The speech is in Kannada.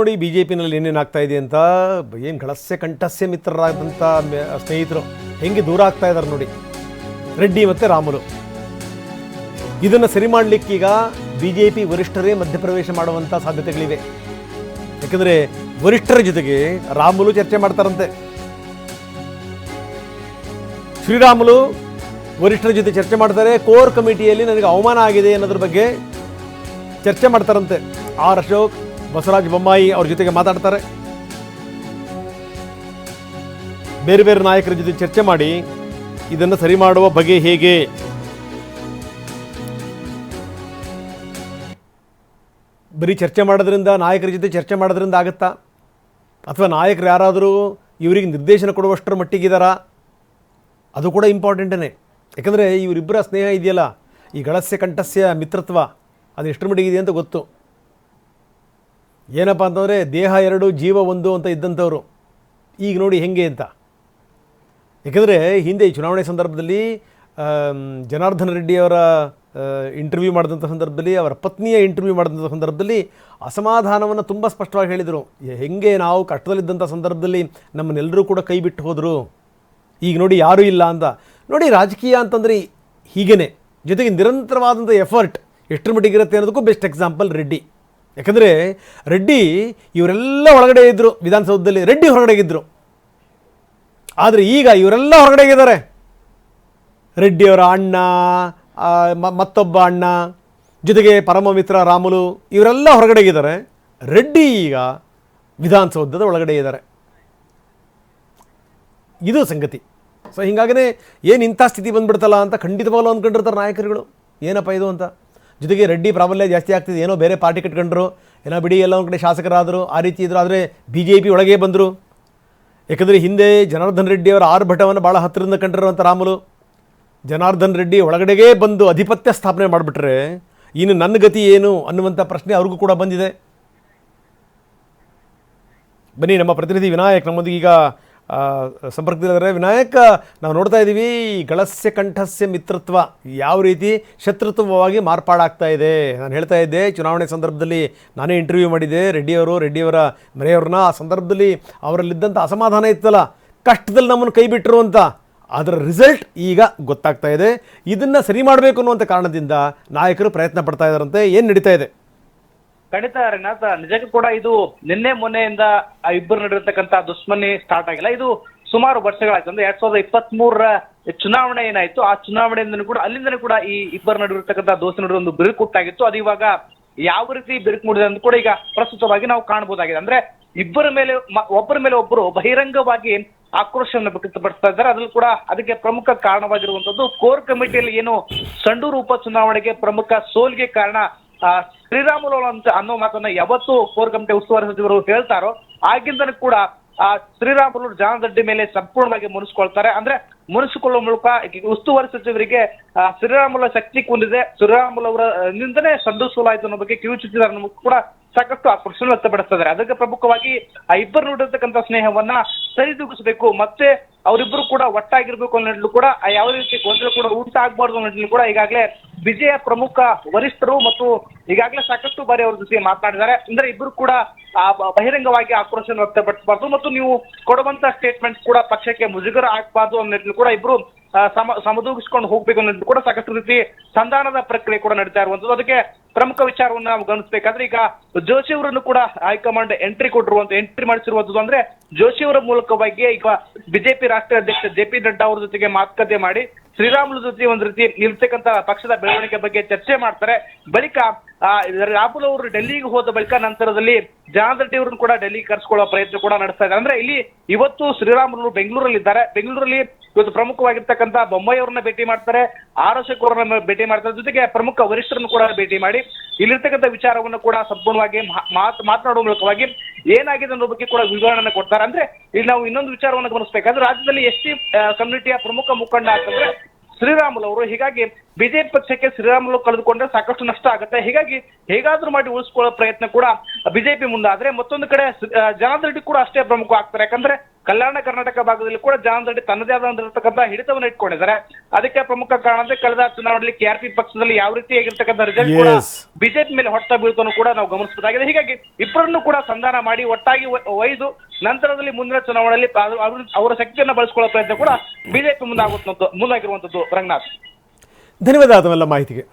ನೋಡಿ ಬಿ ಜೆ ಪಿನಲ್ಲಿ ಏನೇನು ಆಗ್ತಾ ಇದೆ ಅಂತ, ಏನು ಗಳಸ್ಯ ಕಂಠಸ್ಯ ಮಿತ್ರರಾದಂಥ ಸ್ನೇಹಿತರು ಹೆಂಗೆ ದೂರ ಆಗ್ತಾ ಇದ್ದಾರೆ ನೋಡಿ. ರೆಡ್ಡಿ ಮತ್ತು ರಾಮುಲು. ಇದನ್ನು ಸರಿ ಮಾಡಲಿಕ್ಕೀಗ ಬಿ ಜೆ ಪಿ ವರಿಷ್ಠರೇ ಮಧ್ಯಪ್ರವೇಶ ಮಾಡುವಂಥ ಸಾಧ್ಯತೆಗಳಿವೆ. ಯಾಕಂದರೆ ವರಿಷ್ಠರ ಜೊತೆಗೆ ರಾಮುಲು ಚರ್ಚೆ ಮಾಡ್ತಾರಂತೆ. ಶ್ರೀರಾಮುಲು ವರಿಷ್ಠರ ಜೊತೆ ಚರ್ಚೆ ಮಾಡ್ತಾರೆ, ಕೋರ್ ಕಮಿಟಿಯಲ್ಲಿ ನನಗೆ ಅವಮಾನ ಆಗಿದೆ ಅನ್ನೋದ್ರ ಬಗ್ಗೆ ಚರ್ಚೆ ಮಾಡ್ತಾರಂತೆ. ಆರ್ ಅಶೋಕ್ ಬಸವರಾಜ ಬೊಮ್ಮಾಯಿ ಅವ್ರ ಜೊತೆಗೆ ಮಾತಾಡ್ತಾರೆ. ಬೇರೆ ಬೇರೆ ನಾಯಕರ ಜೊತೆ ಚರ್ಚೆ ಮಾಡಿ ಇದನ್ನು ಸರಿ ಮಾಡುವ ಬಗೆ ಹೇಗೆ? ಬರೀ ಚರ್ಚೆ ಮಾಡೋದ್ರಿಂದ, ನಾಯಕರ ಜೊತೆ ಚರ್ಚೆ ಮಾಡೋದ್ರಿಂದ ಆಗುತ್ತಾ? ಅಥವಾ ನಾಯಕರು ಯಾರಾದರೂ ಇವರಿಗೆ ನಿರ್ದೇಶನ ಕೊಡುವಷ್ಟರ ಮಟ್ಟಿಗಿದಾರಾ? ಅದು ಕೂಡ ಇಂಪಾರ್ಟೆಂಟೇ ಯಾಕಂದರೆ ಇವರಿಬ್ಬರ ಸ್ನೇಹ ಇದೆಯಲ್ಲ, ಈ ಗಳಸ್ಯ ಕಂಠಸ್ಯ ಮಿತ್ರತ್ವ, ಅದು ಎಷ್ಟರ ಮಟ್ಟಿಗೆ ಇದೆ ಅಂತ ಗೊತ್ತು. ಏನಪ್ಪ ಅಂತಂದರೆ ದೇಹ ಎರಡು, ಜೀವ ಒಂದು ಅಂತ ಇದ್ದಂಥವ್ರು. ಈಗ ನೋಡಿ ಹೆಂಗೆ ಅಂತ. ಏಕೆಂದರೆ ಹಿಂದೆ ಚುನಾವಣೆ ಸಂದರ್ಭದಲ್ಲಿ ಜನಾರ್ದನ ರೆಡ್ಡಿಯವರ ಇಂಟರ್ವ್ಯೂ ಮಾಡಿದಂಥ ಸಂದರ್ಭದಲ್ಲಿ, ಅವರ ಪತ್ನಿಯ ಇಂಟರ್ವ್ಯೂ ಮಾಡಿದಂಥ ಸಂದರ್ಭದಲ್ಲಿ ಅಸಮಾಧಾನವನ್ನು ತುಂಬ ಸ್ಪಷ್ಟವಾಗಿ ಹೇಳಿದರು. ಹೆಂಗೆ ನಾವು ಕಷ್ಟದಲ್ಲಿದ್ದಂಥ ಸಂದರ್ಭದಲ್ಲಿ ನಮ್ಮನ್ನೆಲ್ಲರೂ ಕೂಡ ಕೈ ಬಿಟ್ಟು ಹೋದರು? ಈಗ ನೋಡಿ ಯಾರೂ ಇಲ್ಲ ಅಂತ. ನೋಡಿ ರಾಜಕೀಯ ಅಂತಂದರೆ ಹೀಗೇ ಜೊತೆಗೆ ನಿರಂತರವಾದಂಥ ಎಫರ್ಟ್ ಎಷ್ಟರ ಮಟ್ಟಿಗಿರುತ್ತೆ ಅನ್ನೋದಕ್ಕೂ ಬೆಸ್ಟ್ ಎಕ್ಸಾಂಪಲ್ ರೆಡ್ಡಿ. ಯಾಕಂದರೆ ರೆಡ್ಡಿ ಇವರೆಲ್ಲ ಒಳಗಡೆ ಇದ್ದರು ವಿಧಾನಸೌಧದಲ್ಲಿ ರೆಡ್ಡಿ ಹೊರಗಡೆ ಇದ್ದರು ಆದರೆ ಈಗ ಇವರೆಲ್ಲ ಹೊರಗಡೆಗಿದ್ದಾರೆ ರೆಡ್ಡಿಯವರ ಅಣ್ಣ ಮತ್ತೊಬ್ಬ ಅಣ್ಣ, ಜೊತೆಗೆ ಪರಮ ಮಿತ್ರ ರಾಮುಲು, ಇವರೆಲ್ಲ ಹೊರಗಡೆಗಿದ್ದಾರೆ ರೆಡ್ಡಿ ಈಗ ವಿಧಾನಸೌಧದ ಒಳಗಡೆ ಇದ್ದಾರೆ. ಇದು ಸಂಗತಿ. ಸೊ ಹಿಂಗಾಗೇ ಏನು ಇಂಥ ಸ್ಥಿತಿ ಬಂದ್ಬಿಡ್ತಲ್ಲ ಅಂತ ಖಂಡಿತವಾಗಲೂ ಅಂದ್ಕೊಂಡಿರ್ತಾರೆ ನಾಯಕರುಗಳು. ಏನಪ್ಪ ಇದು ಅಂತ? ಜೊತೆಗೆ ರೆಡ್ಡಿ ಪ್ರಾಬಲ್ಯ ಜಾಸ್ತಿ ಆಗ್ತಿದೆ. ಏನೋ ಬೇರೆ ಪಾರ್ಟಿ ಕಟ್ಕೊಂಡ್ರು, ಏನೋ ಬಿಡಿ, ಎಲ್ಲ ಒಂದು ಕಡೆ ಶಾಸಕರಾದರು, ಆ ರೀತಿ ಇದ್ರು. ಆದರೆ ಬಿ ಜೆ ಪಿ ಒಳಗೆ ಬಂದರು. ಯಾಕಂದರೆ ಹಿಂದೆ ಜನಾರ್ದನ್ ರೆಡ್ಡಿ ಅವರ ಆರ್ಭಟವನ್ನು ಭಾಳ ಹತ್ತಿರದಿಂದ ಕಂಡಿರುವಂಥ ರಾಮುಲು. ಜನಾರ್ದನ್ ರೆಡ್ಡಿ ಒಳಗಡೆಗೇ ಬಂದು ಅಧಿಪತ್ಯ ಸ್ಥಾಪನೆ ಮಾಡಿಬಿಟ್ರೆ ಇನ್ನು ನನ್ನ ಗತಿ ಏನು ಅನ್ನುವಂಥ ಪ್ರಶ್ನೆ ಅವ್ರಿಗೂ ಕೂಡ ಬಂದಿದೆ. ಬನ್ನಿ, ನಮ್ಮ ಪ್ರತಿನಿಧಿ ವಿನಾಯಕ್ ನಮ್ಮೊಂದಿಗೆ ಈಗ ಸಂಪರ್ಕದಲ್ಲಿದ್ದಾರೆ. ವಿನಾಯಕ, ನಾವು ನೋಡ್ತಾ ಇದ್ದೀವಿ ಈ ಗಳಸ್ಯ ಕಂಠಸ್ಯ ಮಿತ್ರತ್ವ. ಯಾವ ರೀತಿ ಶತ್ರುತ್ವವಾಗಿ ಮಾರ್ಪಾಡಾಗ್ತಾ ಇದೆ? ನಾನು ಹೇಳ್ತಾ ಇದ್ದೆ, ಚುನಾವಣೆ ಸಂದರ್ಭದಲ್ಲಿ ನಾನೇ ಇಂಟರ್ವ್ಯೂ ಮಾಡಿದ್ದೆ, ರೆಡ್ಡಿಯವರು, ರೆಡ್ಡಿಯವರ ಮನೆಯವ್ರನ್ನ. ಆ ಸಂದರ್ಭದಲ್ಲಿ ಅವರಲ್ಲಿದ್ದಂಥ ಅಸಮಾಧಾನ ಇತ್ತಲ್ಲ, ಕಷ್ಟದಲ್ಲಿ ನಮ್ಮನ್ನು ಕೈ ಬಿಟ್ಟರು ಅಂತ. ಅದರ ರಿಸಲ್ಟ್ ಈಗ ಗೊತ್ತಾಗ್ತಾ ಇದೆ. ಇದನ್ನು ಸರಿ ಮಾಡಬೇಕು ಅನ್ನುವಂಥ ಕಾರಣದಿಂದ ನಾಯಕರು ಪ್ರಯತ್ನ ಪಡ್ತಾ ಇದ್ದಾರಂತೆ. ಏನು ನಡೀತಾ ಇದೆ? ಖಂಡಿತ ರಿನಾಥ್ ನಿಜಕ್ಕೂ ಕೂಡ ಇದು ನಿನ್ನೆ ಮೊನ್ನೆಯಿಂದ ಆ ಇಬ್ಬರು ನಡೆದಿರ್ತಕ್ಕಂಥ ದುಶ್ಮನಿ ಸ್ಟಾರ್ಟ್ ಆಗಿಲ್ಲ. ಇದು ಸುಮಾರು ವರ್ಷಗಳಾಯ್ತು. ಅಂದ್ರೆ ಎರಡ್ ಸಾವಿರದ ಇಪ್ಪತ್ತ್ ಮೂರರ ಚುನಾವಣೆ ಏನಾಯ್ತು, ಆ ಚುನಾವಣೆಯಿಂದನೂ ಕೂಡ, ಅಲ್ಲಿಂದನೂ ಕೂಡ ಈ ಇಬ್ಬರು ನಡುವಿರ್ತಕ್ಕಂಥ ದೋಸ್ತಿ ನಡುವೆ ಒಂದು ಬಿರುಕುಟ್ಟಾಗಿತ್ತು ಅದು ಇವಾಗ ಯಾವ ರೀತಿ ಬಿರುಕು ಮೂಡಿದೆ ಅಂತ ಕೂಡ ಈಗ ಪ್ರಸ್ತುತವಾಗಿ ನಾವು ಕಾಣಬಹುದಾಗಿದೆ. ಅಂದ್ರೆ ಇಬ್ಬರ ಮೇಲೆ ಒಬ್ಬರ ಮೇಲೆ ಒಬ್ಬರು ಬಹಿರಂಗವಾಗಿ ಆಕ್ರೋಶವನ್ನು ವ್ಯಕ್ತಪಡಿಸ್ತಾ ಇದ್ದಾರೆ. ಅದ್ರಲ್ಲಿ ಕೂಡ ಅದಕ್ಕೆ ಪ್ರಮುಖ ಕಾರಣವಾಗಿರುವಂತದ್ದು ಕೋರ್ ಕಮಿಟಿಯಲ್ಲಿ ಏನು ಸಂಡೂರು ಉಪ ಚುನಾವಣೆಗೆ ಪ್ರಮುಖ ಸೋಲ್ಗೆ ಕಾರಣ ಶ್ರೀರಾಮುಲು ಅಂತ ಅನ್ನೋ ಮಾತನ್ನ ಯಾವತ್ತು ಕೋರ್ ಕಮಿಟಿ ಉಸ್ತುವಾರಿ ಸಚಿವರು ಹೇಳ್ತಾರೋ ಆಗಿಂದನೂ ಕೂಡ ಆ ಶ್ರೀರಾಮುಲು ಜಾನದಡ್ಡಿ ಮೇಲೆ ಸಂಪೂರ್ಣವಾಗಿ ಮುನಿಸ್ಕೊಳ್ತಾರೆ. ಅಂದ್ರೆ ಮುನಿಸಿಕೊಳ್ಳುವ ಮೂಲಕ ಉಸ್ತುವಾರಿ ಸಚಿವರಿಗೆ ಆ, ಶ್ರೀರಾಮುಲ ಶಕ್ತಿ ಕುಂದಿದೆ. ಶ್ರೀರಾಮುಲು ಅವರ ನಿಂದನೆ ಸಂಡು ಅನ್ನೋ ಬಗ್ಗೆ ಕಿವಿ ಅನ್ನೋ ಕೂಡ ಸಾಕಷ್ಟು ಆಕ್ರೋಶ ವ್ಯಕ್ತಪಡಿಸ್ತಾರೆ. ಅದಕ್ಕೆ ಪ್ರಮುಖವಾಗಿ ಆ ಇಬ್ಬರು ನೋಡಿರ್ತಕ್ಕಂಥ ಸ್ನೇಹವನ್ನ ಸರಿದೂಗಿಸಬೇಕು. ಮತ್ತೆ ಅವರಿಬ್ಬರು ಕೂಡ ಒಟ್ಟಾಗಿರ್ಬೇಕು ಅನ್ನೋದ್ಲು ಕೂಡ ಯಾವ ರೀತಿ ಗೊಂದಲ ಕೂಡ ಊಟ ಆಗ್ಬಾರ್ದು ಅನ್ನೋದ್ಲು ಕೂಡ ಈಗಾಗಲೇ ವಿಜಯ ಪ್ರಮುಖ ವರಿಷ್ಠರು ಮತ್ತು ಈಗಾಗಲೇ ಸಾಕಷ್ಟು ಬಾರಿ ಅವ್ರ ಜೊತೆ ಮಾತನಾಡಿದ್ದಾರೆ ಅಂದ್ರೆ ಇಬ್ಬರು ಕೂಡ ಬಹಿರಂಗವಾಗಿ ಆಕ್ರೋಶ ವ್ಯಕ್ತಪಡಿಸಬಾರ್ದು ಮತ್ತು ನೀವು ಕೊಡುವಂತ ಸ್ಟೇಟ್ಮೆಂಟ್ ಕೂಡ ಪಕ್ಷಕ್ಕೆ ಮುಜುಗರ ಆಗ್ಬಾರ್ದು ಅನ್ನೋ ನಿಟ್ಟಿನಲ್ಲಿ ಕೂಡ ಇಬ್ರು ಸಮ ಸಮದೂಗಿಸ್ಕೊಂಡು ಹೋಗ್ಬೇಕು ಅನ್ನೋದು ಕೂಡ ಸಾಕಷ್ಟು ರೀತಿ ಸಂಧಾನದ ಪ್ರಕ್ರಿಯೆ ಕೂಡ ನಡೀತಾ ಇರುವಂತದ್ದು ಅದಕ್ಕೆ ಪ್ರಮುಖ ವಿಚಾರವನ್ನು ನಾವು ಗಮನಿಸಬೇಕಾದ್ರೆ ಈಗ ಜೋಶಿ ಅವರನ್ನು ಕೂಡ ಹೈಕಮಾಂಡ್ ಎಂಟ್ರಿ ಕೊಟ್ಟಿರುವಂತ ಎಂಟ್ರಿ ಮಾಡಿಸಿರುವಂತದ್ದು ಅಂದ್ರೆ ಜೋಶಿ ಅವರ ಮೂಲಕವಾಗಿ ಈಗ ಬಿಜೆಪಿ ರಾಷ್ಟ್ರೀಯ ಅಧ್ಯಕ್ಷ ಜೆ ಪಿ ನಡ್ಡಾ ಅವರ ಜೊತೆಗೆ ಮಾತುಕತೆ ಮಾಡಿ ಶ್ರೀರಾಮುಲು ಜೊತೆ ಒಂದು ರೀತಿ ಇರ್ತಕ್ಕಂತ ಪಕ್ಷದ ಬೆಳವಣಿಗೆ ಬಗ್ಗೆ ಚರ್ಚೆ ಮಾಡ್ತಾರೆ. ಬಳಿಕ ಆ, ರಾಹುಲ್ ಅವರು ಡೆಲ್ಲಿಗೆ ಹೋದ ಬಳಿಕ ನಂತರದಲ್ಲಿ ಜನಾರ್ದನ್ ರೆಡ್ಡಿ ಅವರನ್ನು ಕೂಡ ಡೆಲ್ಲಿಗೆ ಕರೆಸ್ಕೊಳ್ಳೋ ಪ್ರಯತ್ನ ಕೂಡ ನಡೆಸ್ತಾ ಇದ್ದಾರೆ. ಅಂದ್ರೆ ಇಲ್ಲಿ ಇವತ್ತು ಶ್ರೀರಾಮುಲು ಬೆಂಗಳೂರಲ್ಲಿ ಇದ್ದಾರೆ ಬೆಂಗಳೂರಲ್ಲಿ ಇವತ್ತು ಪ್ರಮುಖವಾಗಿರ್ತಕ್ಕಂಥ ಬೊಮ್ಮಾಯಿ ಅವರನ್ನ ಭೇಟಿ ಮಾಡ್ತಾರೆ, ಆರ್ ಅವರನ್ನ ಭೇಟಿ ಮಾಡ್ತಾರೆ. ಜೊತೆಗೆ ಪ್ರಮುಖ ವರಿಷ್ಠರನ್ನು ಕೂಡ ಭೇಟಿ ಮಾಡಿ, ಇಲ್ಲಿರ್ತಕ್ಕಂಥ ವಿಚಾರವನ್ನು ಕೂಡ ಸಂಪೂರ್ಣವಾಗಿ ಮಾತನಾಡುವ ಮೂಲಕವಾಗಿ ಏನಾಗಿದೆ ಅನ್ನೋ ಬಗ್ಗೆ ಕೂಡ ವಿವರಣೆ ಕೊಡ್ತಾರೆ. ಅಂದ್ರೆ ಇಲ್ಲಿ ನಾವು ಇನ್ನೊಂದು ವಿಚಾರವನ್ನು ಗಮನಿಸಬೇಕಾದ್ರೆ ರಾಜ್ಯದಲ್ಲಿ ಎಸ್ ಟಿ ಕಮ್ಯುನಿಟಿಯ ಪ್ರಮುಖ ಮುಖಂಡ ಅಂತಂದ್ರೆ ಶ್ರೀರಾಮುಲು ಅವರು. ಹೀಗಾಗಿ ಬಿಜೆಪಿ ಪಕ್ಷಕ್ಕೆ ಶ್ರೀರಾಮುಲು ಕಳೆದುಕೊಂಡ್ರೆ ಸಾಕಷ್ಟು ನಷ್ಟ ಆಗುತ್ತೆ. ಹೀಗಾಗಿ ಹೇಗಾದ್ರೂ ಮಾಡಿ ಉಳಿಸ್ಕೊಳ್ಳೋ ಪ್ರಯತ್ನ ಕೂಡ ಬಿಜೆಪಿ ಮುಂದಾದ್ರೆ ಮತ್ತೊಂದು ಕಡೆ ಜನಾರ್ದ ಜನಾರ್ದನ್ ರೆಡ್ಡಿ ಕೂಡ ಅಷ್ಟೇ ಪ್ರಮುಖ ಆಗ್ತಾರೆ. ಯಾಕಂದ್ರೆ ಕಲ್ಯಾಣ ಕರ್ನಾಟಕ ಭಾಗದಲ್ಲಿ ಕೂಡ ಜನಾರ್ದನ್ ರೆಡ್ಡಿ ತನ್ನದೇ ಆದಂತಕ್ಕಂಥ ಹಿಡಿತವನ್ನು ಇಟ್ಕೊಂಡಿದ್ದಾರೆ. ಅದಕ್ಕೆ ಪ್ರಮುಖ ಕಾರಣ ಅಂದ್ರೆ ಕಳೆದ ಚುನಾವಣೆಯಲ್ಲಿ ಕೆಆರ್ಪಿ ಪಕ್ಷದಲ್ಲಿ ಯಾವ ರೀತಿ ಆಗಿರ್ತಕ್ಕಂಥ ರಿಸಲ್ಟ್ ಕೂಡ ಬಿಜೆಪಿ ಮೇಲೆ ಹೊಟ್ಟ ಬೀಳ್ತನ್ನು ಕೂಡ ನಾವು ಗಮನಿಸಬಹುದಾಗಿದೆ. ಹೀಗಾಗಿ ಇಬ್ಬರನ್ನು ಕೂಡ ಸಂಧಾನ ಮಾಡಿ ಒಟ್ಟಾಗಿ ಒಯ್ದು ನಂತರದಲ್ಲಿ ಮುಂದಿನ ಚುನಾವಣೆಯಲ್ಲಿ ಅವರ ಶಕ್ತಿಯನ್ನು ಬಳಸ್ಕೊಳ್ಳೋ ಪ್ರಯತ್ನ ಕೂಡ ಬಿಜೆಪಿ ಮುಂದಾಗುವಂತದ್ದು ಮುಂದಾಗಿರುವಂತದ್ದು. ರಂಗನಾಥ್. ಧನ್ಯವಾದ ಮಾಹಿತಿಗೆ.